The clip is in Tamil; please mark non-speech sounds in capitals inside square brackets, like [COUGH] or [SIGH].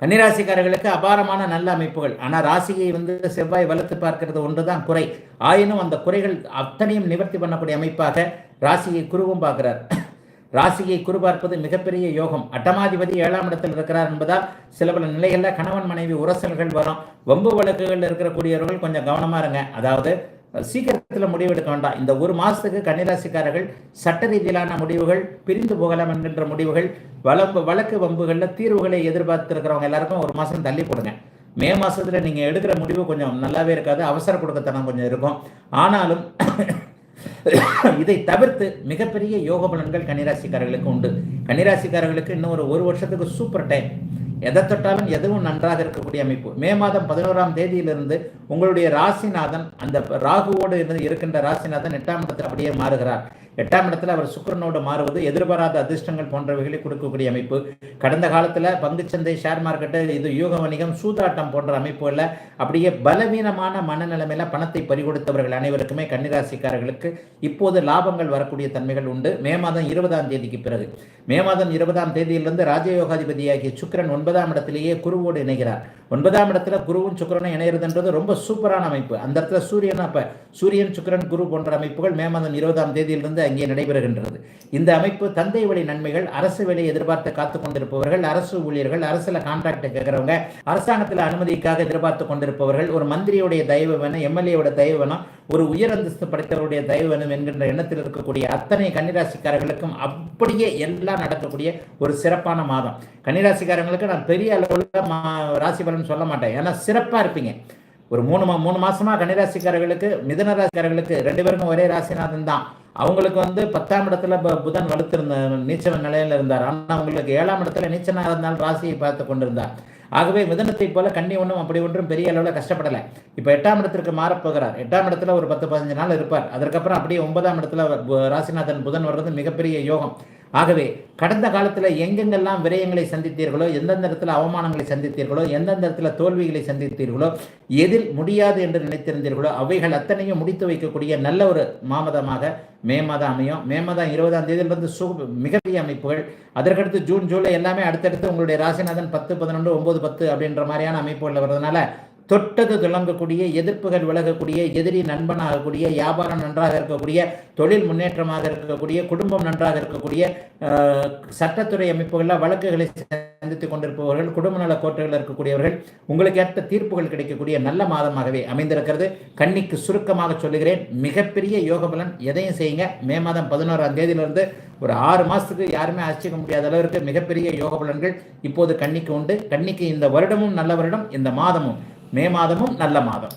கன்னிராசிக்காரர்களுக்கு அபாரமான நல்ல அமைப்புகள். ஆனால் ராசியை வந்து செவ்வாய் வளர்த்து பார்க்கிறது ஒன்றுதான் குறை. ஆயினும் அந்த குறைகள் அத்தனையும் நிவர்த்தி பண்ணக்கூடிய அமைப்பாக ராசியை குருவும் பார்க்கிறார். ராசியை குரு பார்ப்பது மிகப்பெரிய யோகம். அட்டமாதிபதி ஏழாம் இடத்தில் இருக்கிறார் என்பதால் சில பல நிலைகளில் கணவன் மனைவி உரசல்கள் வரும். வம்பு வழக்குகள் இருக்கக்கூடியவர்கள் கொஞ்சம் கவனமா இருங்க. அதாவது சீக்கிரத்தில் முடிவெடுக்க வேண்டாம் இந்த ஒரு மாதத்துக்கு கன்னிராசிக்காரர்கள் சட்ட ரீதியிலான முடிவுகள் பிரிந்து போகலாம் என்கின்ற முடிவுகள் வளம்பு வழக்கு வம்புகளில் தீர்வுகளை எதிர்பார்த்துருக்கிறவங்க எல்லாருக்கும் ஒரு மாதம் தள்ளி போடுங்க. மே மாதத்தில் நீங்கள் எடுக்கிற முடிவு கொஞ்சம் நல்லாவே இருக்காது. அவசர கொடுக்கத்தனம் கொஞ்சம் இருக்கும். ஆனாலும் [COUGHS] இதை தவிர்த்து மிகப்பெரிய யோக பலன்கள் கன்னிராசிக்காரர்களுக்கு உண்டு. கன்னிராசிக்காரர்களுக்கு இன்னும் ஒரு ஒரு வருஷத்துக்கு சூப்பர் டைம். எதை தொட்டாலும் எதுவும் நன்றாக இருக்கக்கூடிய அமைப்பு. மே மாதம் பதினோராம் தேதியிலிருந்து உங்களுடைய ராசிநாதன் அந்த ராகுவோடு இருந்து இருக்கின்ற ராசிநாதன் எட்டாம் இடத்தில் அப்படியே மாறுகிறார். எட்டாம் இடத்துல அவர் சுக்கிரனோடு மாறுவது எதிர்பாராத அதிர்ஷ்டங்கள் போன்றவைகளை கொடுக்கக்கூடிய அமைப்பு. கடந்த காலத்தில் பங்குச்சந்தை ஷேர் மார்க்கெட்டு இது யூக வணிகம் சூதாட்டம் போன்ற அமைப்புகளில் அப்படியே பலவீனமான மனநிலைமையில் பணத்தை பறிகொடுத்தவர்கள் அனைவருக்குமே கன்னிராசிக்காரர்களுக்கு இப்போது லாபங்கள் வரக்கூடிய தன்மைகள் உண்டு. மே மாதம் இருபதாம் தேதிக்கு பிறகு. மே மாதம் இருபதாம் தேதியிலிருந்து ராஜயோகாதிபதியாகிய சுக்கரன் ஒன்பதாம் இடத்திலேயே குருவோடு இணைகிறார். ஒன்பதாம் இடத்துல குருவும் சுக்கரனும் இணைகிறதுன்றது ரொம்ப சூப்பரான அமைப்பு. அந்த இடத்துல சூரியன் அப்போ சூரியன் சுக்கிரன் குரு போன்ற அமைப்புகள் மே மாதம் இருபதாம் தேதியிலிருந்து அங்கே நடைபெறுகின்றது. இந்த அமைப்பு தந்தை வழி நன்மைகள் அரசு வேலை எதிர்பார்த்து காத்து கொண்டிருப்பவர்கள் அரசு ஊழியர்கள் அரசுல கான்ட்ராக்ட் கேட்கிறவங்க அரசாங்கத்தில் அனுமதிக்காக எதிர்பார்த்து கொண்டிருப்பவர்கள் ஒரு மந்திரியுடைய தயவு வேணும் எம்எல்ஏவோட தயவு வேணும் ஒரு உயர் அந்தஸ்து படைத்தவருடைய தயவு வேணும் என்கின்ற எண்ணத்தில் இருக்கக்கூடிய அத்தனை கன்னிராசிக்காரர்களுக்கும் அப்படியே எல்லாம் நடக்கக்கூடிய ஒரு சிறப்பான மாதம். கன்னிராசிக்காரங்களுக்கு நான் பெரிய அளவில் ராசி பலன் சொல்ல மாட்டேன். ஏன்னா சிறப்பாக இருப்பீங்க. ஒரு மூணு மா மூணு மாசமா கன்னிராசிக்காரர்களுக்கு மிதன ராசிக்காரர்களுக்கு ரெண்டு பேருக்கும் ஒரே ராசிநாதன் தான். அவங்களுக்கு வந்து பத்தாம் இடத்துல புதன் வலுத்திருந்த நீச்ச நிலையில இருந்தார். ஆனால் அவங்களுக்கு ஏழாம் இடத்துல நீச்சனாக இருந்தாலும் ராசியை பார்த்து கொண்டிருந்தார். ஆகவே மிதனத்தை போல கண்ணி ஒன்றும் அப்படி ஒன்றும் பெரிய அளவில் கஷ்டப்படலை. இப்போ எட்டாம் இடத்திற்கு மாறப்போகிறார் எட்டாம் இடத்துல ஒரு பத்து பதினஞ்சு நாள் இருப்பார். அதற்கப்புறம் அப்படியே ஒன்பதாம் இடத்துல ராசிநாதன் புதன் வர்றது மிகப்பெரிய யோகம். ஆகவே கடந்த காலத்தில் எங்கெங்கெல்லாம் விரயங்களை சந்தித்தீர்களோ எந்தெந்த இடத்துல அவமானங்களை சந்தித்தீர்களோ எந்தெந்த இடத்துல தோல்விகளை சந்தித்தீர்களோ எதில் முடியாது என்று நினைத்திருந்தீர்களோ அவைகள் அத்தனையும் முடித்து வைக்கக்கூடிய நல்ல ஒரு மாமதமாக மே மாதம் அமையும். மே மாதம் இருபதாம் தேதியிலிருந்து சு மிகப்பெரிய அமைப்புகள். அதற்கடுத்து ஜூன் ஜூலை எல்லாமே அடுத்தடுத்து உங்களுடைய ராசிநாதன் பத்து பதினொன்று ஒம்பது பத்து அப்படின்ற மாதிரியான அமைப்புகள் வர்றதுனால தொட்டது துளங்கக்கூடிய எதிர்ப்புகள் விலகக்கூடிய எதிரி நண்பனாகக்கூடிய வியாபாரம் நன்றாக இருக்கக்கூடிய தொழில் முன்னேற்றமாக இருக்கக்கூடிய குடும்பம் நன்றாக இருக்கக்கூடிய சட்டத்துறை அமைப்புகளில் வழக்குகளை சந்தித்துக் கொண்டிருப்பவர்கள் குடும்ப நல கோட்டைகளில் இருக்கக்கூடியவர்கள் உங்களுக்கு ஏற்ற தீர்ப்புகள் கிடைக்கக்கூடிய நல்ல மாதமாகவே அமைந்திருக்கிறது. கன்னிக்கு சுருக்கமாக சொல்லுகிறேன். மிகப்பெரிய யோக பலன் எதையும் செய்யுங்க. மே மாதம் பதினோராம் தேதியிலிருந்து ஒரு ஆறு மாதத்துக்கு யாருமே ஆச்சரிக்க முடியாத அளவிற்கு மிகப்பெரிய யோக பலன்கள் இப்போது கன்னிக்கு உண்டு. கன்னிக்கு இந்த வருடமும் நல்ல வருடம் இந்த மாதமும். மே மாதமும் நல்ல மாதம்.